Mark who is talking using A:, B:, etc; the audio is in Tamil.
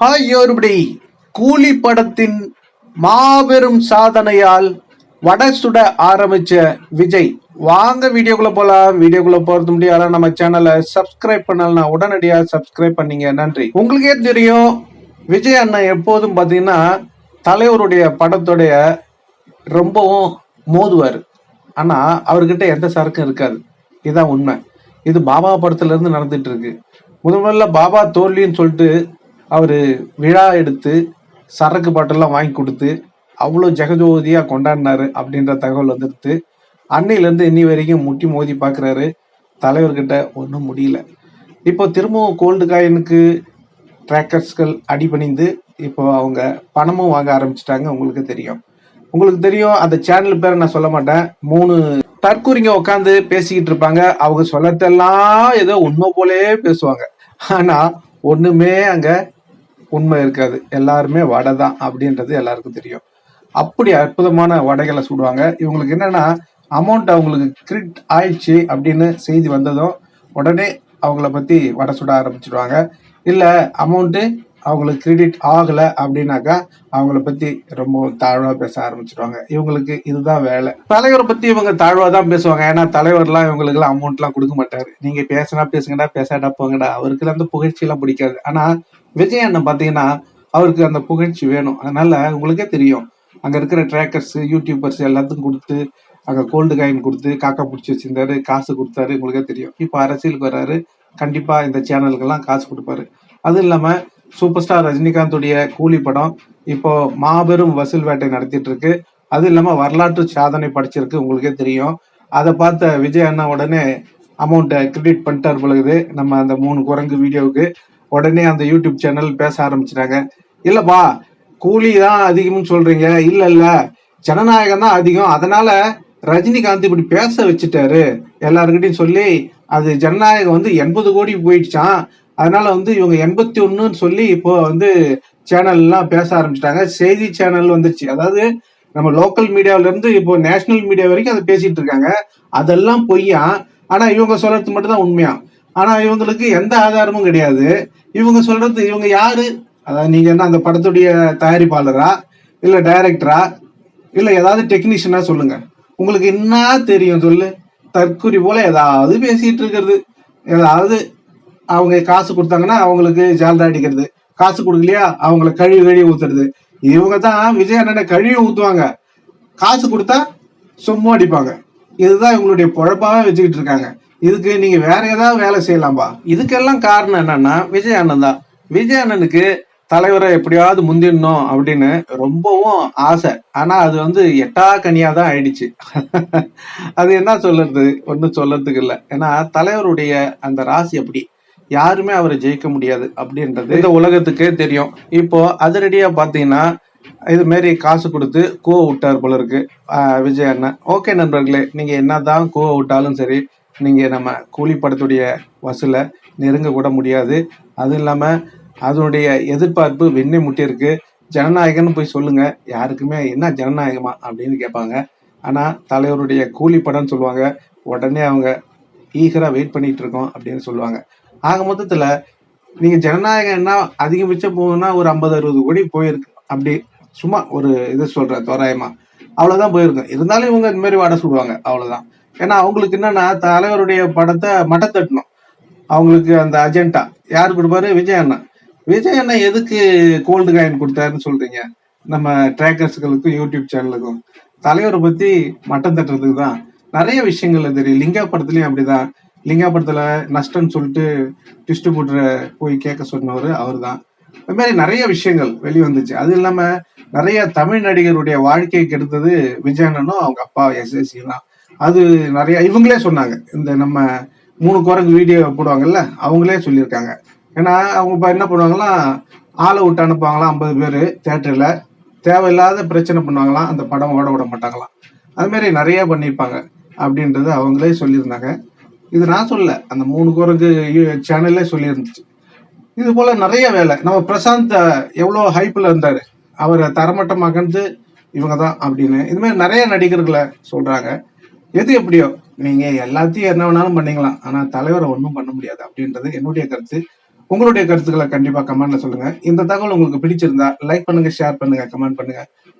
A: ஹாய் everybody கூலி படத்தின் மாபெரும் சாதனையால் வடை சுட ஆரம்பிச்ச விஜய். வாங்க வீடியோக்குள்ள போலாம். வீடியோக்குள்ள போறது முடியாது நம்ம சேனலை சப்ஸ்கிரைப் பண்ணலனா உடனடியாக சப்ஸ்கிரைப் பண்ணீங்க. நன்றி. உங்களுக்கே தெரியும் விஜய் அண்ணன் எப்போதும் பார்த்தீங்கன்னா தலைவருடைய படத்துடைய ரொம்பவும் மோதுவார். ஆனால் அவர்கிட்ட எந்த சரக்கும் இருக்காது. இதுதான் உண்மை. இது பாபா படத்துலேருந்து நடந்துட்டு இருக்கு. முதல் முதல்ல பாபா தோல்வின்னு சொல்லிட்டு அவர் விழா எடுத்து சரக்கு பாட்டெல்லாம் வாங்கி கொடுத்து அவ்வளோ ஜெகஜோதியாக கொண்டாடினாரு அப்படின்ற தகவல் வந்துடுது அன்னையிலேருந்து இன்னி வரைக்கும் முட்டி மோதி பார்க்குறாரு தலைவர்கிட்ட ஒன்றும் முடியல. இப்போ திரும்பவும் கோல்டு காயினுக்கு ட்ராக்கர்ஸ்கள் அடிபணிந்து இப்போ அவங்க பணமும் வாங்க ஆரம்பிச்சிட்டாங்க உங்களுக்கு தெரியும். உங்களுக்கு தெரியும் அந்த சேனல் பேர் நான் சொல்ல மாட்டேன். மூணு தற்கூரிங்க உட்காந்து பேசிக்கிட்டு இருப்பாங்க. அவங்க சொல்லத்தெல்லாம் ஏதோ உண்மை போலே பேசுவாங்க. ஆனால் ஒன்றுமே அங்கே உண்மை இருக்காது. எல்லாருமே வடை தான் அப்படின்றது எல்லாருக்கும் தெரியும். அப்படி அற்புதமான வடைகளை சுடுவாங்க. இவங்களுக்கு என்னன்னா அமௌண்ட் அவங்களுக்கு கிரெடிட் ஆயிடுச்சு அப்படின்னு செய்தி வந்ததும் உடனே அவங்கள பத்தி வடை சுட ஆரம்பிச்சிடுவாங்க. இல்லை அமௌண்ட்டு அவங்களுக்கு கிரெடிட் ஆகல அப்படின்னாக்கா அவங்கள பத்தி ரொம்ப தாழ்வா பேச ஆரம்பிச்சிடுவாங்க இவங்களுக்கு இதுதான் வேலை. தலைவரை பத்தி இவங்க தாழ்வா தான் பேசுவாங்க. ஏன்னா தலைவர்லாம் இவங்களுக்கு எல்லாம் அமௌண்ட் எல்லாம் கொடுக்க மாட்டாரு. நீங்க பேசினா பேசுங்கடா பேசாடா போங்கடா. அவருக்கு அந்த புகழ்ச்சி எல்லாம் பிடிக்காது. ஆனா விஜய் அண்ணன் பாத்தீங்கன்னா அவருக்கு அந்த புகழ்ச்சி வேணும். அதனால உங்களுக்கே தெரியும். அங்க இருக்கிற ட்ராக்கர்ஸ் யூடியூபர்ஸ் எல்லாத்துக்கும் கொடுத்து அங்க கோல்டு காயின் கொடுத்து காக்கா பிடிச்சி வச்சிருந்தாரு காசு கொடுத்தாரு உங்களுக்கே தெரியும். இப்போ அரசியலுக்கு வர்றாரு. கண்டிப்பா இந்த சேனலுக்கெல்லாம் காசு கொடுப்பாரு. அது இல்லாம சூப்பர் ஸ்டார் ரஜினிகாந்துடைய கூலி படம் இப்போ மாபெரும் வசூல் வேட்டை நடத்திட்டு இருக்கு அது இல்லாம வரலாற்று சாதனை படிச்சிருக்கு உங்களுக்கே தெரியும். அதை பார்த்த விஜய் அண்ணா உடனே அமௌண்ட்டை கிரெடிட் பண்ணிட்டார் பொழுது நம்ம அந்த மூணு குரங்கு வீடியோவுக்கு உடனே அந்த யூடியூப் சேனல் பேச ஆரம்பிச்சிட்டாங்க. இல்லப்பா கூலி தான் அதிகம்னு சொல்றீங்க. இல்ல இல்ல. ஜனநாயகம் தான் அதிகம். அதனால ரஜினிகாந்த் இப்படி பேச வச்சுட்டாரு. எல்லாருக்கிட்டையும் சொல்லி அது ஜனநாயகம் வந்து எண்பது கோடி போயிடுச்சான் அதனால வந்து இவங்க எண்பத்தி ஒண்ணுன்னு சொல்லி இப்போ வந்து சேனல் எல்லாம் பேச ஆரம்பிச்சிட்டாங்க. செய்தி சேனல் வந்துச்சு அதாவது நம்ம லோக்கல் மீடியாவில இருந்து இப்போ நேஷனல் மீடியா வரைக்கும் அதை பேசிட்டு இருக்காங்க. அதெல்லாம் பொய்யா? ஆனா இவங்க சொல்றது மட்டும் தான் உண்மையா? ஆனா இவங்களுக்கு எந்த ஆதாரமும் கிடையாது. இவங்க சொல்றது இவங்க யாரு? அதாவது நீங்க என்ன அந்த படத்துடைய தயாரிப்பாளரா? இல்ல டைரக்டரா? இல்ல ஏதாவது டெக்னீஷியனா சொல்லுங்க. உங்களுக்கு என்ன தெரியும் சொல்லு? தற்குறி போல ஏதாவது பேசிட்டு இருக்கிறது. ஏதாவது அவங்க காசு கொடுத்தாங்கன்னா அவங்களுக்கு ஜால்ரா அடிக்கிறது. காசு கொடுக்கலையா அவங்கள கழுவி கழுவி ஊத்துறது. இவங்க தான் விஜய் அண்ணனை கழுவி ஊத்துவாங்க. காசு கொடுத்தா சும்மா அடிப்பாங்க. இதுதான் இவங்களுடைய பொழப்பாவே வச்சுக்கிட்டு இருக்காங்க. இதுக்கு நீங்க வேற ஏதாவது வேலை செய்யலாம்பா? இதுக்கெல்லாம் காரணம் என்னன்னா விஜய் அண்ணன் தான். விஜய் அண்ணனுக்கு தலைவரை எப்படியாவது முந்திடணும் அப்படின்னு ரொம்பவும் ஆசை. ஆனா அது வந்து எட்டா கனியா தான் ஆயிடுச்சு. அது என்ன சொல்றது? ஒன்றும் சொல்றதுக்கு இல்லை. ஏன்னா தலைவருடைய அந்த ராசி அப்படி. யாருமே அவரை ஜெயிக்க முடியாது அப்படின்றது இந்த உலகத்துக்கே தெரியும். இப்போ அதிரடியா பாத்தீங்கன்னா இது மாரி காசு கொடுத்து கூவ விட்டார் போல இருக்கு விஜய் அண்ணன் ஓகே நண்பர்களே நீங்க என்னதான் கூவ விட்டாலும் சரி நீங்க நம்ம கூலி படத்துடைய வசூலை நெருங்க கூட முடியாது. அதுவும் இல்லாம அதனுடைய எதிர்பார்ப்பு வெண்ணை முட்டியிருக்கு ஜனநாயகம்னு போய் சொல்லுங்க யாருக்குமே என்ன ஜனநாயகமா அப்படின்னு கேட்பாங்க. ஆனா தலைவருடைய கூலி படம்னு சொல்லுவாங்க உடனே அவங்க ஈகரா வெயிட் பண்ணிட்டு இருக்கோம் அப்படின்னு சொல்லுவாங்க. ஆக மொத்தத்துல நீங்க ஜனநாயகம் என்ன அதிகபட்சம் போகுதுன்னா ஒரு ஐம்பது அறுபது கோடி போயிருக்கு. அப்படி சும்மா ஒரு இது சொல்றேன் தோராயமா. அவ்வளவுதான் போயிருக்கும் இருந்தாலும் இவங்க இந்த மாதிரி வட சொல்லுவாங்க அவ்வளவுதான். ஏன்னா அவங்களுக்கு என்னன்னா தலைவருடைய படத்தை மட்டத்தட்டணும். அவங்களுக்கு அந்த அஜெண்டா யார் கொடுப்பாரு? விஜய் அண்ணா விஜய் அண்ணா எதுக்கு கோல்டு காயின் கொடுத்தாருன்னு சொல்றீங்க? நம்ம ட்ராக்கர்ஸ்களுக்கும் யூடியூப் சேனலுக்கும் தலைவரை பத்தி மட்டம் தட்டுறதுக்கு தான் நிறைய விஷயங்கள் தெரியும் லிங்கா படத்துலயும் அப்படிதான். லிங்கா படத்துல நஷ்டம்னு சொல்லிட்டு டிஸ்ட்ரிபியூட்டரை போய் கேட்க சொன்னவர் அவர் தான் அது மாதிரி நிறைய விஷயங்கள் வெளிவந்துச்சு. அது இல்லாம நிறைய தமிழ் நடிகருடைய வாழ்க்கையை கெடுத்தது விஜயனனும் அவங்க அப்பா எஸ்எஸ்சி தான் அது நிறைய இவங்களே சொன்னாங்க. இந்த நம்ம மூணு குரங்கு வீடியோ போடுவாங்கல்ல அவங்களே சொல்லியிருக்காங்க. ஏன்னா அவங்க இப்போ என்ன பண்ணுவாங்கன்னா ஆளை விட்டு அனுப்புவாங்களாம் ஐம்பது பேர் தேட்டரில் தேவையில்லாத பிரச்சனை பண்ணுவாங்களாம் அந்த படம் ஓட விட மாட்டாங்களாம். அது மாதிரி நிறைய பண்ணியிருப்பாங்க அப்படின்றது அவங்களே சொல்லியிருந்தாங்க. இது நான் சொல்ல அந்த மூணு குரங்கு சேனல்லே சொல்லியிருந்துச்சு. இது போல நிறைய வேலை. நம்ம பிரசாந்த் எவ்வளோ ஹைப்பில் இருந்தார். அவரை தரமட்டம் தரமட்டமாக்கந்து இவங்க தான் அப்படின்னு. இது மாதிரி நிறைய நடிகர்களை சொல்கிறாங்க எது எப்படியோ நீங்கள் எல்லாத்தையும் என்ன வேணாலும் பண்ணிக்கலாம். ஆனால் தலைவரை ஒன்றும் பண்ண முடியாது அப்படின்றது என்னுடைய கருத்து. உங்களுடைய கருத்துக்களை கண்டிப்பாக கமெண்ட்ல சொல்லுங்கள் இந்த தகவல் உங்களுக்கு பிடிச்சிருந்தா லைக் பண்ணுங்கள் ஷேர் பண்ணுங்கள் கமெண்ட் பண்ணுங்கள்